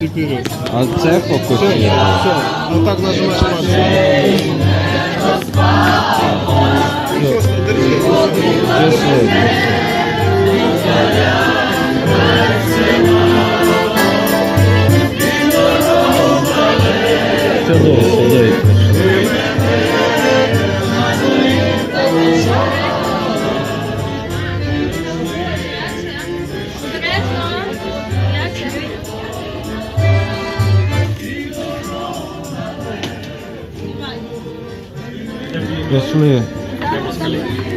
4. А це все. Ну так максимум. Просто держи. Сюди, сюди. Пішли.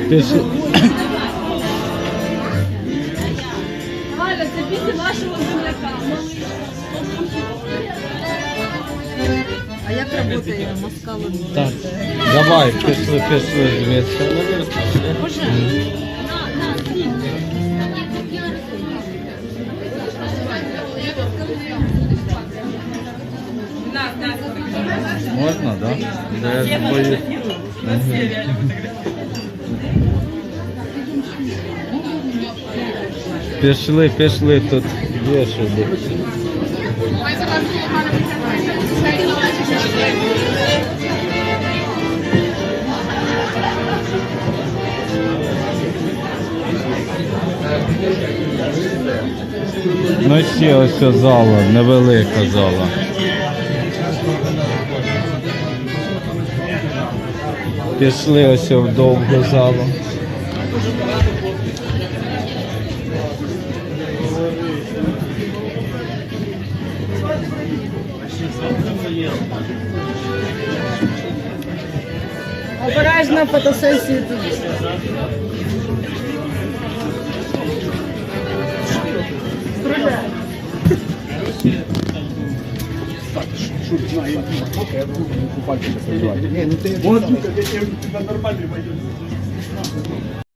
Пішли. Валя, це після вашого земляка. А як працює москалом? Так. Давай, пішли, пішли звідси. Можна, да? Да, я боюсь. Пішли, пішли, тут є що. Ну ще ось зала, невелика зала. Пішли ось в довгу залу. Обережно фотосесію тут. Ні, ну ти... Вон, тебе нормальний майор.